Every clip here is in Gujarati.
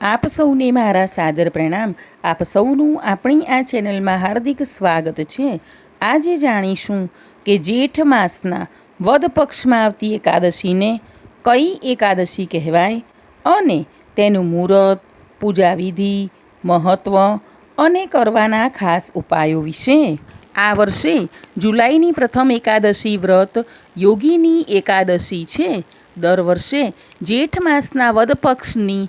આપ સૌને મારા સાદર પ્રણામ. આપ સૌનું આપણી આ ચેનલમાં હાર્દિક સ્વાગત છે. આજે જાણીશું કે જેઠ માસના વદ પક્ષમાં આવતી એકાદશીને કઈ એકાદશી કહેવાય અને તેનું મુહૂર્ત પૂજા વિધિ મહત્ત્વ અને કરવાના ખાસ ઉપાયો વિશે. આ વર્ષે જુલાઈની પ્રથમ એકાદશી વ્રત યોગીની એકાદશી છે. દર વર્ષે જેઠ માસના વદ પક્ષની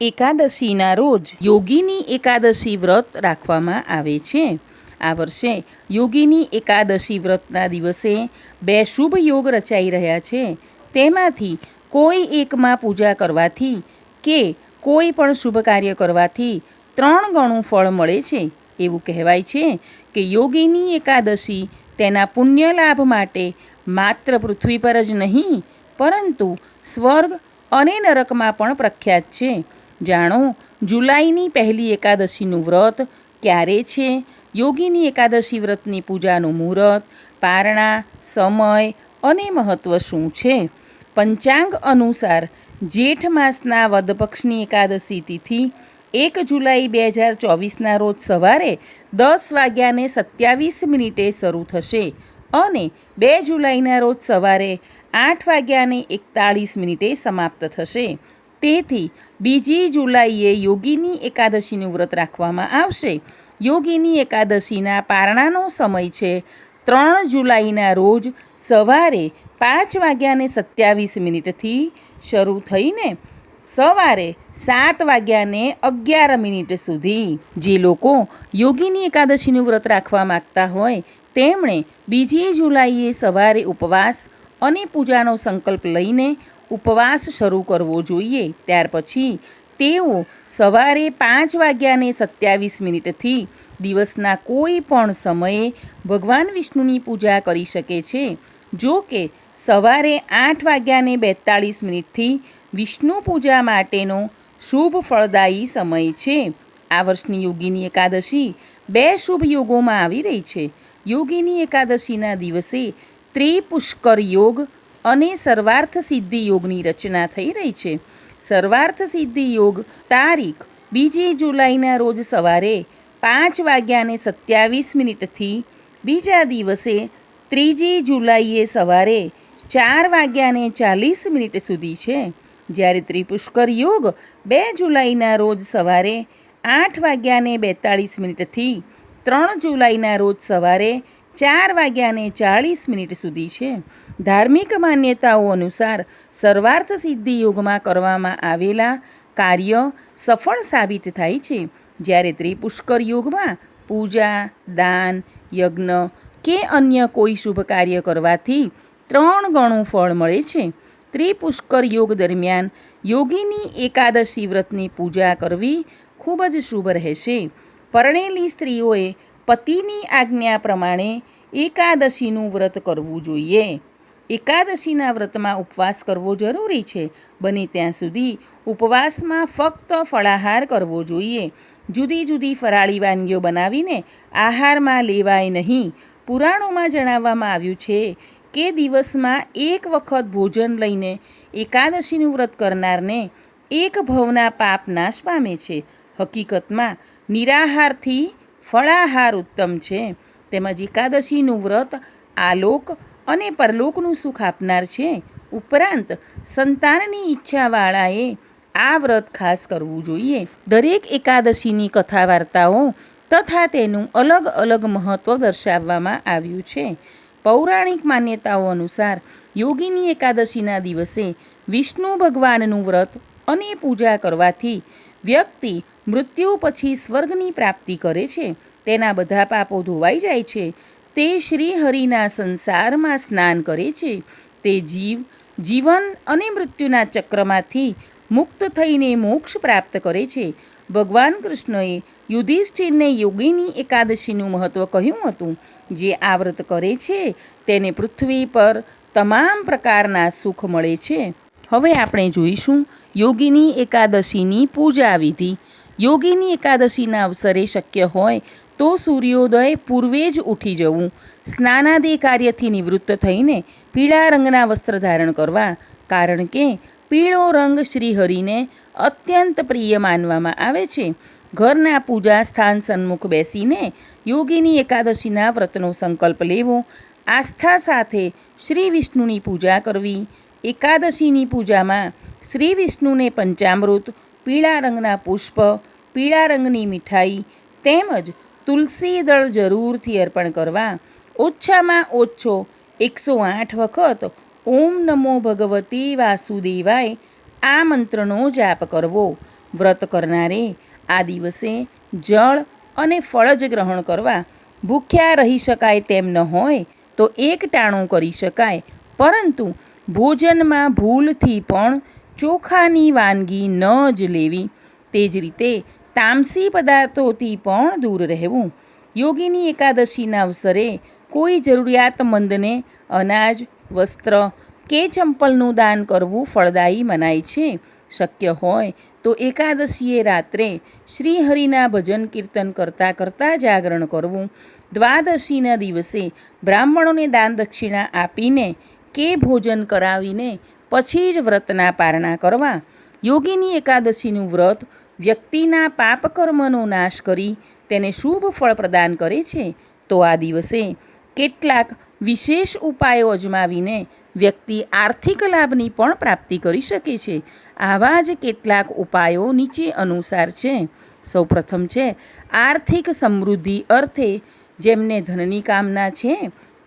એકાદશીના રોજ યોગીની એકાદશી વ્રત રાખવામાં આવે છે. આ વર્ષે યોગીની એકાદશી વ્રતના દિવસે બે શુભ યોગ રચાઈ રહ્યા છે. તેમાંથી કોઈ એકમાં પૂજા કરવાથી કે કોઈ પણ શુભ કાર્ય કરવાથી ત્રણ ગણું ફળ મળે છે. એવું કહેવાય છે કે યોગીની એકાદશી તેના પુણ્ય લાભ માટે માત્ર પૃથ્વી પર જ નહીં, પરંતુ સ્વર્ગ અને નરકમાં પણ પ્રખ્યાત છે. જાણો, જુલાઈની પહેલી એકાદશીનું વ્રત ક્યારે છે? યોગીની એકાદશી વ્રતની પૂજાનું મુહૂર્ત, પારણા, સમય અને મહત્ત્વ શું છે? પંચાંગ અનુસાર જેઠ માસના વદપક્ષની એકાદશી તિથિ એક જુલાઈ બે હજાર ચોવીસના રોજ સવારે દસ વાગ્યાને સત્યાવીસ મિનિટે શરૂ થશે અને બે જુલાઈના રોજ સવારે આઠ વાગ્યાને એકતાળીસ મિનિટે સમાપ્ત થશે. તેથી બીજી જુલાઈએ યોગીની એકાદશીનું વ્રત રાખવામાં આવશે. યોગીની એકાદશીના પારણાનો સમય છે ત્રણ જુલાઈના રોજ સવારે પાંચ વાગ્યાને સત્યાવીસ મિનિટથી શરૂ થઈને સવારે સાત વાગ્યાને અગિયાર મિનિટ સુધી. જે લોકો યોગીની એકાદશીનું વ્રત રાખવા માગતા હોય, તેમણે બીજી જુલાઈએ સવારે ઉપવાસ અને પૂજાનો સંકલ્પ લઈને ઉપવાસ શરૂ કરવો જોઈએ. ત્યાર પછી તેઓ સવારે પાંચ વાગ્યાને સત્યાવીસ મિનિટથી દિવસના કોઈ પણ સમયે ભગવાન વિષ્ણુની પૂજા કરી શકે છે. જો કે સવારે આઠ વાગ્યાને બેતાળીસ મિનિટથી વિષ્ણુ પૂજા માટેનો શુભ ફળદાયી સમય છે. આ વર્ષની યોગીની એકાદશી બે શુભ યોગોમાં આવી રહી છે. યોગીની એકાદશીના દિવસે ત્રિપુષ્કર યોગ અને સર્વાર્થ સિદ્ધિ યોગની રચના થઈ રહી છે. સર્વાર્થ સિદ્ધિ યોગ તારીખ બીજી જુલાઈના રોજ સવારે પાંચ વાગ્યાને સત્યાવીસ મિનિટથી બીજા દિવસે ત્રીજી જુલાઈએ સવારે ચાર વાગ્યાને ચાલીસ મિનિટ સુધી છે. જ્યારે ત્રિપુષ્કર યોગ બે જુલાઈના રોજ સવારે આઠ વાગ્યાને બેતાળીસ મિનિટથી ત્રણ જુલાઈના રોજ સવારે ચાર વાગ્યાને ચાળીસ મિનિટ સુધી છે. ધાર્મિક માન્યતાઓ અનુસાર સર્વાર્થ સિદ્ધિ યોગમાં કરવામાં આવેલા કાર્ય સફળ સાબિત થાય છે. જ્યારે ત્રિપુષ્કર યોગમાં પૂજા, દાન, યજ્ઞ કે અન્ય કોઈ શુભ કાર્ય કરવાથી ત્રણ ગણું ફળ મળે છે. ત્રિપુષ્કર યોગ દરમિયાન યોગીની એકાદશી વ્રતની પૂજા કરવી ખૂબ જ શુભ રહેશે. પરણેલી સ્ત્રીઓએ પતિની આજ્ઞા પ્રમાણે એકાદશીનું વ્રત કરવું જોઈએ. એકાદશીના વ્રતમાં ઉપવાસ કરવો જરૂરી છે. બને ત્યાં સુધી ઉપવાસમાં ફક્ત ફળાહાર કરવો જોઈએ. જુદી જુદી ફરાળી વાનગીઓ બનાવીને આહારમાં લેવાય નહીં. પુરાણોમાં જણાવવામાં આવ્યું છે કે દિવસમાં એક વખત ભોજન લઈને એકાદશીનું વ્રત કરનારને એક ભવના પાપ નાશ પામે છે. હકીકતમાં નિરાહારથી ફળાહાર ઉત્તમ છે. તેમજ એકાદશીનું વ્રત આલોક અને પરલોકનું સુખ આપનાર છે. ઉપરાંત, સંતાનની ઈચ્છાવાળાએ આ વ્રત ખાસ કરવું જોઈએ. દરેક એકાદશીની કથા વાર્તાઓ તથા તેનું અલગ અલગ મહત્ત્વ દર્શાવવામાં આવ્યું છે. પૌરાણિક માન્યતાઓ અનુસાર, યોગીની એકાદશીના દિવસે વિષ્ણુ ભગવાનનું વ્રત અને પૂજા કરવાથી વ્યક્તિ મૃત્યુ પછી સ્વર્ગની પ્રાપ્તિ કરે છે. તેના બધા પાપો ધોવાઈ જાય છે. તે શ્રી હરિના સંસારમાં સ્નાન કરે છે. તે જીવ, જીવન અને મૃત્યુના ચક્રમાંથી મુક્ત થઈને મોક્ષ પ્રાપ્ત કરે છે. ભગવાન કૃષ્ણએ યુધિષ્ઠિરને યોગીની એકાદશીનું મહત્ત્વ કહ્યું હતું. જે આ વ્રત કરે છે, તેને પૃથ્વી પર તમામ પ્રકારના સુખ મળે છે. હવે આપણે જોઈશું યોગીની એકાદશીની પૂજા વિધિ. યોગીની એકાદશીના અવસરે શક્ય હોય તો સૂર્યોદય પૂર્વે જ ઉઠી જવું. સ્નાનાદિ કાર્યથી નિવૃત્ત થઈને પીળા રંગના વસ્ત્ર ધારણ કરવા, કારણ કે પીળો રંગ શ્રીહરિને અત્યંત પ્રિય માનવામાં આવે છે. ઘરના પૂજા સ્થાન સન્મુખ બેસીને યોગીની એકાદશીના વ્રતનો સંકલ્પ લેવો, આસ્થા સાથે શ્રી વિષ્ણુની પૂજા કરવી, એકાદશીની પૂજામાં શ્રી વિષ્ણુને પંચામૃત, પીળા રંગના પુષ્પ, પીળા રંગની મીઠાઈ તેમજ તુલસી દળ જરૂરથી અર્પણ કરવા. ઓછામાં ઓછો એકસો આઠ વખત ઓમ નમો ભગવતી વાસુદેવાય આ મંત્રનો જાપ કરવો. વ્રત કરનારે આ દિવસે જળ અને ફળ જ ગ્રહણ કરવા. ભૂખ્યા રહી શકાય તેમ ન હોય તો એક ટાણું કરી શકાય. પરંતુ ભોજનમાં ભૂલથી પણ ચોખાની વાનગી ન જ લેવી. તે જ રીતે તામસી પદાર્થોથી પણ દૂર રહેવું. યોગીની એકાદશીના અવસરે કોઈ જરૂરિયાતમંદને અનાજ, વસ્ત્ર કે ચંપલનું દાન કરવું ફળદાયી મનાય છે. શક્ય હોય તો એકાદશીએ રાત્રે શ્રીહરિના ભજન કીર્તન કરતાં કરતાં જાગરણ કરવું. દ્વાદશીના દિવસે બ્રાહ્મણોને દાન દક્ષિણા આપીને કે ભોજન કરાવીને પછી જ વ્રતના પારણા કરવા. યોગીની એકાદશીનું વ્રત વ્યક્તિના પાપકર્મનો નાશ કરી તેને શુભ ફળ પ્રદાન કરે છે, તો આ દિવસે કેટલાક વિશેષ ઉપાયો અજમાવીને વ્યક્તિ આર્થિક લાભની પણ પ્રાપ્તિ કરી શકે છે. આવા જ કેટલાક ઉપાયો નીચે અનુસાર છે. સૌપ્રથમ છે, આર્થિક સમૃદ્ધિ અર્થે જેમને ધનની કામના છે,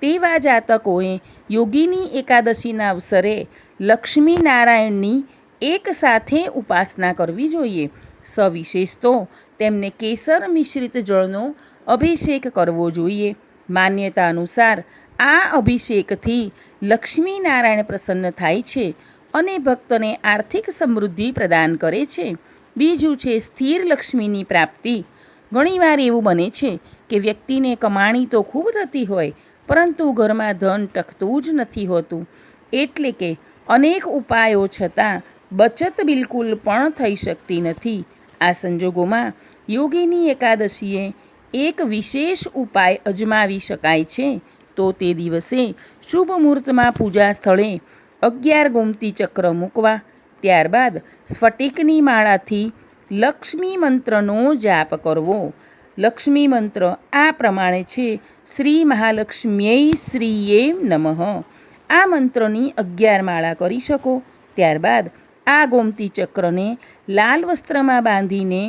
તેવા જાતકોએ યોગીની એકાદશીના અવસરે લક્ષ્મી નારાયણની એક સાથે ઉપાસના કરવી જોઈએ. સવિશેષ તો તેમને કેસર મિશ્રિત જળનો અભિષેક કરવો જોઈએ. માન્યતા અનુસાર આ અભિષેકથી લક્ષ્મી નારાયણ પ્રસન્ન થાય છે અને ભક્તને આર્થિક સમૃદ્ધિ પ્રદાન કરે છે. બીજું છે સ્થિર લક્ષ્મીની પ્રાપ્તિ. ઘણીવાર એવું બને છે કે વ્યક્તિને કમાણી તો ખૂબ થતી હોય, પરંતુ ઘરમાં ધન ટકતું જ નથી હોતું. એટલે કે અનેક ઉપાયો છતાં બચત બિલકુલ પણ થઈ શકતી નથી. આ સંજોગોમાં યોગીની એકાદશીએ એક વિશેષ ઉપાય અજમાવી શકાય છે. તો તે દિવસે શુભ મુહૂર્તમાં પૂજા સ્થળે અગિયાર ગોમતી ચક્ર મૂકવા, ત્યારબાદ સ્ફટિકની માળાથી લક્ષ્મી મંત્રનો જાપ કરવો. લક્ષ્મી મંત્ર આ પ્રમાણે છે, શ્રી મહાલક્ષ્મીય શ્રીએ નમઃ. આ મંત્રની અગિયાર માળા કરી શકો, ત્યારબાદ આ ગોમતી ચક્રને લાલ વસ્ત્રમાં બાંધીને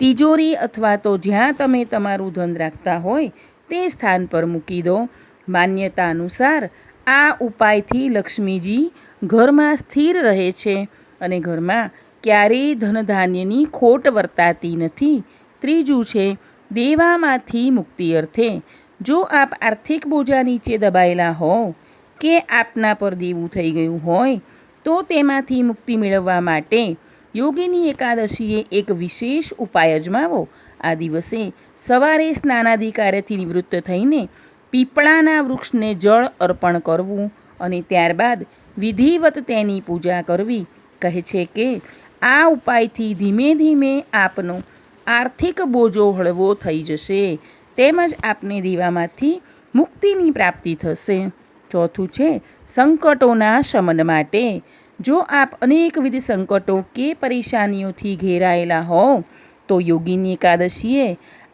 તિજોરી અથવા તો જ્યાં તમે તમારું ધન રાખતા હોય તે સ્થાન પર મૂકી દો. માન્યતા અનુસાર આ ઉપાયથી લક્ષ્મીજી ઘરમાં સ્થિર રહે છે અને ઘરમાં ક્યારેય ધનધાન્યની ખોટ વર્તાતી નથી. ત્રીજું છે, દેવામાંથી મુક્તિ અર્થે જો આપ આર્થિક બોજા નીચે દબાયેલા હોવ કે આપના પર દેવું થઈ ગયું હોય તો તેમાંથી મુક્તિ મેળવવા માટે યોગીની એકાદશીએ એક વિશેષ ઉપાય અજમાવો. આ દિવસે સવારે સ્નાનાધિકારથી નિવૃત્ત થઈને પીપળાના વૃક્ષને જળ અર્પણ કરવું અને ત્યારબાદ વિધિવત તેની પૂજા કરવી કહે છે કે આ ઉપાયથી ધીમે ધીમે આપનો આર્થિક બોજો હળવો થઈ જશે તેમજ આપને દીવામાંથી મુક્તિની પ્રાપ્તિ થશે. ચોથું છે સંકટોના શમન માટે જો આપ અનેકવિધ સંકટો કે પરેશાનીઓથી ઘેરાયેલા હોવ, તો યોગીની એકાદશીએ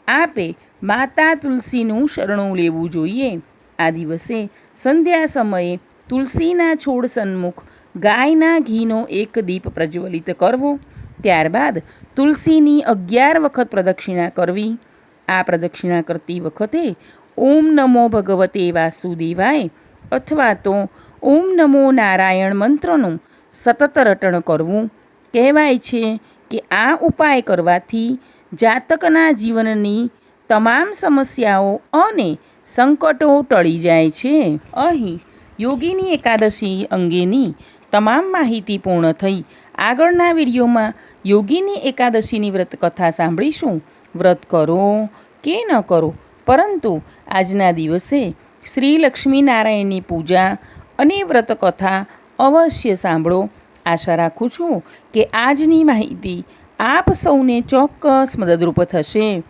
આપે માતા તુલસીનું શરણું લેવું જોઈએ. આ દિવસે સંધ્યા સમયે તુલસીના છોડ સન્મુખ ગાયના ઘીનો એક દીપ પ્રજ્વલિત કરવો. ત્યારબાદ તુલસીની અગિયાર વખત પ્રદક્ષિણા કરવી. આ પ્રદક્ષિણા કરતી વખતે ઓમ નમો ભગવતે વાસુદેવાય અથવા તો ઓમ નમો નારાયણ મંત્રનું સતત રટણ કરવું. કહેવાય છે કે આ ઉપાય કરવાથી જાતકના જીવનની તમામ સમસ્યાઓ અને સંકટો ટળી જાય છે. અહીં યોગીની એકાદશી અંગેની તમામ માહિતી પૂર્ણ થઈ. આગળના વિડીયોમાં યોગીની એકાદશીની વ્રત કથા સાંભળીશું. વ્રત કરો કે ન કરો? પરંતુ આજના દિવસે શ્રી લક્ષ્મીનારાયણની પૂજા અને વ્રત કથા અવશ્ય સાંભળો. આશા રાખું છું કે આજની માહિતી આપ સૌને ચોક્કસ મદદરૂપ થશે.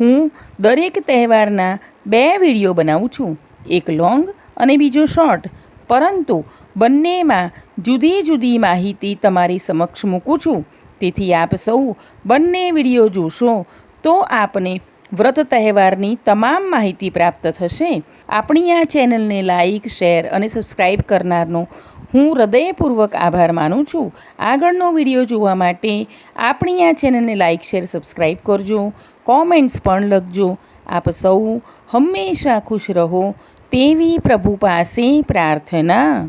હું દરેક તહેવારના બે વીડિયો બનાવું છું. એક લોંગ અને બીજો શોર્ટ. પરંતુ બંનેમાં જુદી જુદી માહિતી તમારી સમક્ષ મૂકું છું. તેથી આપ સૌ બંને વીડિયો જોશો તો આપને વ્રત તહેવારની તમામ માહિતી પ્રાપ્ત થશે. આપણી આ ચેનલને લાઈક, શેર અને સબસ્ક્રાઈબ કરનારનો હું હૃદયપૂર્વક આભાર માનું છું. આગળનો વીડિયો જોવા માટે આપણી આ ચેનલને લાઇક, શેર સબસ્ક્રાઈબ કરજો. કોમેન્ટ્સ પણ લખજો. આપ સૌ હંમેશા ખુશ રહો તેવી પ્રભુ પાસે પ્રાર્થના.